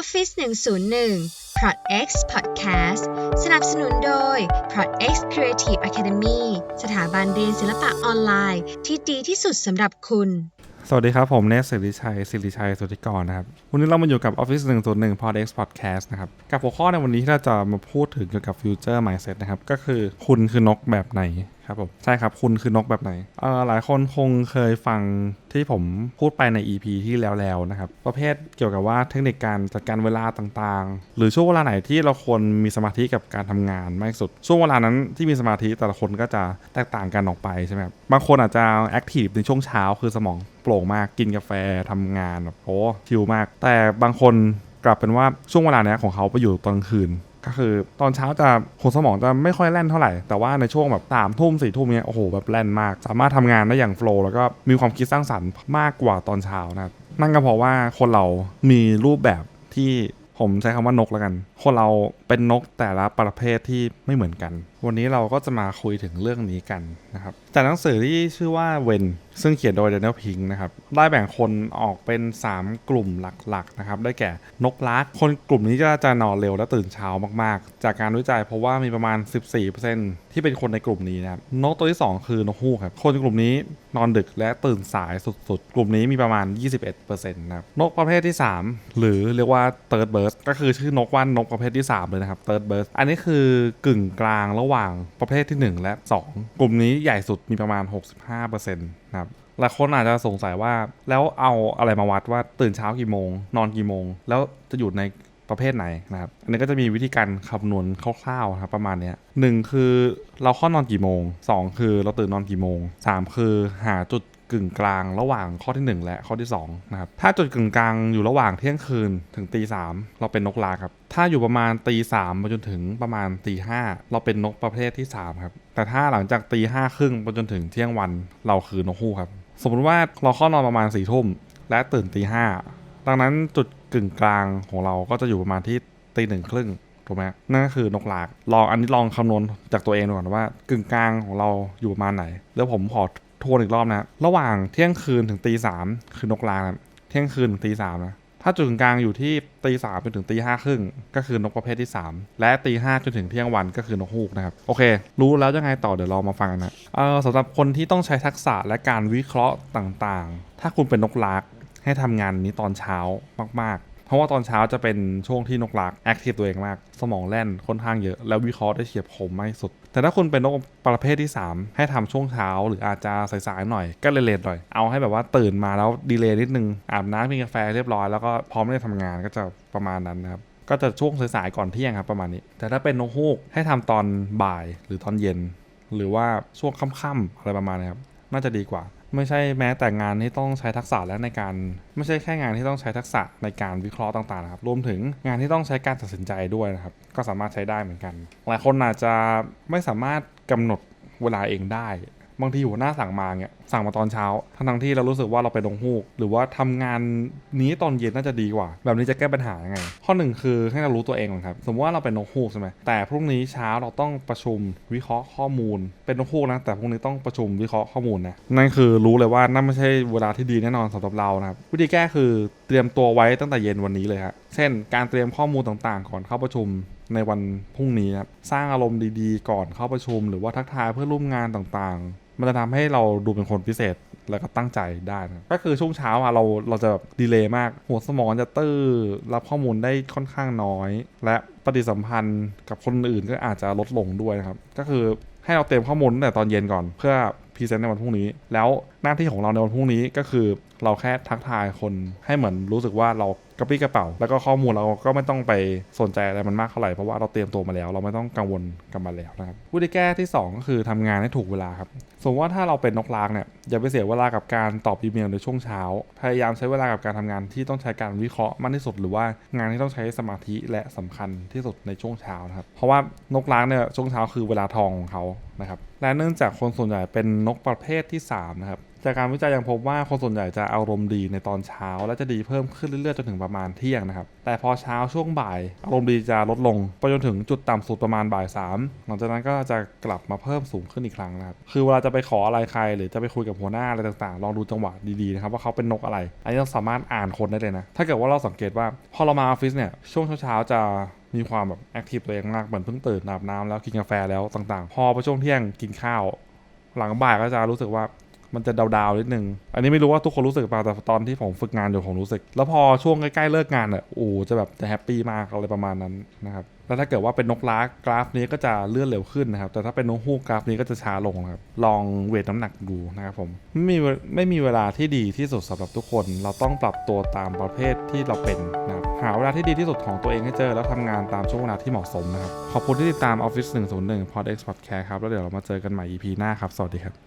Office 101 Prod X Podcast สนับสนุนโดย Prod X Creative Academy สถาบันเรียนศิลปะออนไลน์ ที่ดีที่สุดสำหรับคุณ สวัสดีครับ ผมเนสสิริชัย สิริชัยสุทธิกรนะครับ วันนี้เรามาอยู่กับ Office 101 Pod X Podcast นะครับ กับหัวข้อในวันนี้ที่เราจะมาพูดถึงเกี่ยวกับ Future Mindset นะครับ ก็คือคุณคือนกแบบไหน ครับผมใช่ครับคุณคือนกแบบไหนเอ่อหลายคนคงเคยฟังที่ผมพูดไปใน EP ที่แล้วๆนะครับ ประเภทเกี่ยวกับว่าเทคนิคการจัดการเวลาต่างๆ หรือช่วงเวลาไหนที่เราควรมีสมาธิกับการทำงานมากที่สุด ช่วงเวลานั้นที่มีสมาธิแต่ละคนก็จะแตกต่างกันออกไปใช่ไหมครับบางคนอาจจะแอคทีฟในช่วงเช้าคือสมองโปร่งมากกินกาแฟทำงานแบบโอ้ชิลมาก แต่บางคนกลับเป็นว่าช่วงเวลาเนี้ยของเขาไปอยู่ตอนกลางคืน ก็คือตอนเช้าจะหัวสมองจะไม่ค่อยแล่นเท่าไหร่ แต่ว่าในช่วงแบบสามทุ่มสี่ทุ่มเนี้ยโอ้โหแบบแล่นมาก สามารถทำงานได้อย่างโฟล์แล้วก็มีความคิดสร้างสรรค์มากกว่าตอนเช้านะนั่นก็เพราะว่าคนเรามีรูปแบบที่ผมใช้คำว่านกแล้วกัน คนเราเป็นนกแต่ละประเภทที่ไม่เหมือนกัน วันนี้เราก็จะมาคุยถึงเรื่องนี้กันนะครับ จากหนังสือที่ชื่อว่าเวน ซึ่งเขียนโดย Daniel Pink นะครับ ได้แบ่งคนออกเป็น 3 กลุ่มหลักๆนะครับ ได้แก่นกลักคนกลุ่มนี้ก็จะนอนเร็วและตื่นเช้ามากๆ จากการวิจัยเพราะว่ามีประมาณ 14%ที่เป็นคนในกลุ่มนี้นะครับ นกตัวที่ 2 คือนกฮูกครับ คนกลุ่มนี้นอนดึกและตื่นสายสุดๆ กลุ่มนี้มีประมาณ 21%นะครับ นกประเภทที่ 3 หรือเรียกว่า third bird ก็คือชื่อนกว่านกประเภทที่ 3 เลยนะครับ third bird อันนี้คือกึ่งกลางระหว่างประเภทที่ 1 และ 2 กลุ่มนี้ใหญ่สุดมีประมาณ 65% นะครับหลายคนอาจจะสงสัยว่าแล้วเอาอะไรมาวัดว่าตื่นเช้ากี่โมง นอนกี่โมง แล้วจะอยู่ในประเภทไหนนะครับ อันนี้ก็จะมีวิธีการคำนวณคร่าวๆครับประมาณนี้หนึ่งคือเราข้อนอนกี่โมง 2 คือเราตื่นนอนกี่โมง 3 คือหาจุด กึ่งกลางระหว่างข้อที่ 1 และข้อที่2นะครับถ้าจุดกึ่งกลางอยู่ระหว่างเที่ยงคืนถึงตีสามเราเป็นนกลาครับถ้าอยู่ประมาณตีสามไปจนถึงประมาณตีห้าเราเป็นนกประเภทที่3ครับแต่ถ้าหลังจากตีห้าครึ่งไปจนถึงเที่ยงวันเราคือนกฮูกครับสมมติว่าเราเข้านอนประมาณสี่ทุ่มและตื่นตีห้าดังนั้นจุดกึ่งกลางของเราก็จะอยู่ประมาณที่ตีหนึ่งครึ่งถูกไหมนั่นก็คือนกหลากลองอันนี้ลองคำนวณจากตัวเองดูก่อนว่ากึ่งกลางของเราอยู่ประมาณไหน แล้วผมขอ ทวนอีกรอบนะระหว่างเที่ยงคืนถึงตีสามคือนกลางนะเที่ยงคืนถึงตีสามนะถ้าจุดกึ่งกลางอยู่ที่ตีสามจนถึงตีห้าครึ่งก็คือนกประเภทที่ 3 และตีห้าจนถึงเที่ยงวันก็คือนกฮูกนะครับ โอเค รู้แล้วยังไงต่อเดี๋ยวเรามาฟังกันนะเออสำหรับคนที่ต้องใช้ทักษะและการวิเคราะห์ต่างๆ ถ้าคุณเป็นนกลักให้ทำงานนี้ตอนเช้ามากๆ เพราะว่าตอนเช้าจะเป็นช่วงที่นกลักแอคทีฟตัวเองมาก สมองแล่นค่อนข้างเยอะ แล้ววิเคราะห์ได้เฉียบคมมากที่สุด แต่ถ้าคุณเป็นนกประเภทที่ 3 ให้ทำช่วงเช้า หรืออาจจะสายๆหน่อยก็เลทๆหน่อย เอาให้แบบว่าตื่นมาแล้วดีเลย์นิดนึง อาบน้ำกินกาแฟเรียบร้อยแล้วก็พร้อมที่จะทำงานก็จะประมาณนั้นนะครับก็จะช่วงสายๆก่อนเที่ยงครับประมาณนี้ แต่ถ้าเป็นนกฮูกให้ทำตอนบ่ายหรือตอนเย็น หรือว่าช่วงค่ำๆอะไรประมาณนี้ครับน่าจะดีกว่า ไม่ใช่แม้แต่งานที่ต้องใช้ทักษะและในการ ไม่ใช่แค่งานที่ต้องใช้ทักษะในการวิเคราะห์ต่างๆนะครับรวมถึงงานที่ต้องใช้การตัดสินใจด้วยนะครับ ก็สามารถใช้ได้เหมือนกัน หลายคนอาจจะไม่สามารถกำหนดเวลาเองได้ บางทีหัวหน้าสั่งมาเนี่ยสั่งมาตอนเช้า ทั้งทั้งที่เรารู้สึกว่าเราไปลงฮูก หรือว่าทำงานนี้ตอนเย็นน่าจะดีกว่า แบบนี้จะแก้ปัญหายังไง ข้อหนึ่งคือให้เรารู้ตัวเองก่อนครับ สมมติว่าเราเป็นนกฮูกใช่ไหมแต่พรุ่งนี้เช้าเราต้องประชุมวิเคราะห์ข้อมูล เป็นนกฮูกนะ แต่พรุ่งนี้ต้องประชุมวิเคราะห์ข้อมูลนะ นั่นคือรู้เลยว่านั่นไม่ใช่เวลาที่ดีแน่นอนสำหรับเรานะครับ วิธีแก้คือเตรียมตัวไว้ตั้งแต่เย็นวันนี้เลยครับเช่น การเตรียมข้อมูลต่างๆ ก่อนเข้าประชุมในวันพรุ่งนี้ครับ สร้างอารมณ์ดีๆ ก่อนเข้าประชุม หรือว่าทักทายเพื่อนร่วมงานต่างๆ มันจะทำให้เราดูเป็นคนพิเศษแล้วก็ตั้งใจได้นะก็คือช่วงเช้าอะเราเราจะแบบดีเลย์มาก หัวสมองจะตื้อรับข้อมูลได้ค่อนข้างน้อย และปฏิสัมพันธ์กับคนอื่นก็อาจจะลดลงด้วยนะครับ ก็คือให้เราเตรียมข้อมูลตั้งแต่ตอนเย็นก่อน เพื่อพรีเซนต์ในวันพรุ่งนี้ แล้ว หน้าที่ของเราในวันพรุ่งนี้ก็คือเราแค่ทักทายคนให้เหมือนรู้สึกว่าเรากระปี้กระเป๋า แล้วก็ข้อมูลเราก็ไม่ต้องไปสนใจอะไรมันมากเท่าไหร่เพราะว่าเราเตรียมตัวมาแล้ว เราไม่ต้องกังวลกับมันแล้วนะครับวิธีแก้ที่ 2 ก็คือทำงานให้ถูกเวลาครับสมมติว่าถ้าเราเป็นนกลากเนี่ยอย่าไปเสียเวลากับการตอบอีเมลในช่วงเช้า พยายามใช้เวลากับการทำงานที่ต้องใช้การวิเคราะห์มากที่สุด หรือว่างานที่ต้องใช้สมาธิและสำคัญที่สุดในช่วงเช้านะครับเพราะว่านกลากเนี่ยช่วงเช้าคือเวลาทองของเขานะครับและเนื่องจากคนส่วนใหญ่เป็นนกประเภทที่3นะครับ จากการวิจัยยังพบว่าคนส่วนใหญ่จะอารมณ์ดีในตอนเช้า และจะดีเพิ่มขึ้นเรื่อยๆจนถึงประมาณเที่ยงนะครับ แต่พอเช้าช่วงบ่าย อารมณ์ดีจะลดลงไปจนถึงจุดต่ำสุดประมาณบ่ายสามหลังจากนั้นก็จะกลับมาเพิ่มสูงขึ้นอีกครั้งนะครับ คือเวลาจะไปขออะไรใคร หรือจะไปคุยกับหัวหน้าอะไรต่างๆ ลองดูจังหวะดีๆนะครับว่าเขาเป็นนกอะไร อันนี้เราสามารถอ่านคนได้เลยนะ ถ้าเกิดว่าเราสังเกตว่าพอเรามาออฟฟิศเนี่ยช่วงเช้าๆจะมีความแบบแอคทีฟตัวเองมากเหมือนเพิ่งตื่นอาบน้ำแล้วกินกาแฟแล้วต่างๆ พอไปช่วงเที่ยงกินข้าว หลังบ่ายก็จะรู้สึกว่า มันจะดาวๆนิดนึง อันนี้ไม่รู้ว่าทุกคนรู้สึกเปล่าแต่ตอนที่ผมฝึกงานอยู่ผมรู้สึก แล้วพอช่วงใกล้ๆเลิกงานอะโอ้จะแบบจะแฮปปี้มากอะไรประมาณนั้นนะครับแล้วถ้าเกิดว่าเป็นนกล้ากราฟนี้ก็จะเลื่อนเร็วขึ้นนะครับ แต่ถ้าเป็นนกฮูกกราฟนี้ก็จะช้าลงครับ ลองเวทน้ำหนักดูนะครับผมไม่มีไม่มีเวลาที่ดีที่สุดสำหรับทุกคน เราต้องปรับตัวตามประเภทที่เราเป็นนะครับหาเวลาที่ดีที่สุดของตัวเองให้เจอ แล้วทำงานตามช่วงเวลาที่เหมาะสมนะครับ ขอบคุณที่ติดตาม Office 101 Pod X Podcast ครับ แล้วเดี๋ยวเรามาเจอกันใหม่ EP หน้าครับ สวัสดีครับ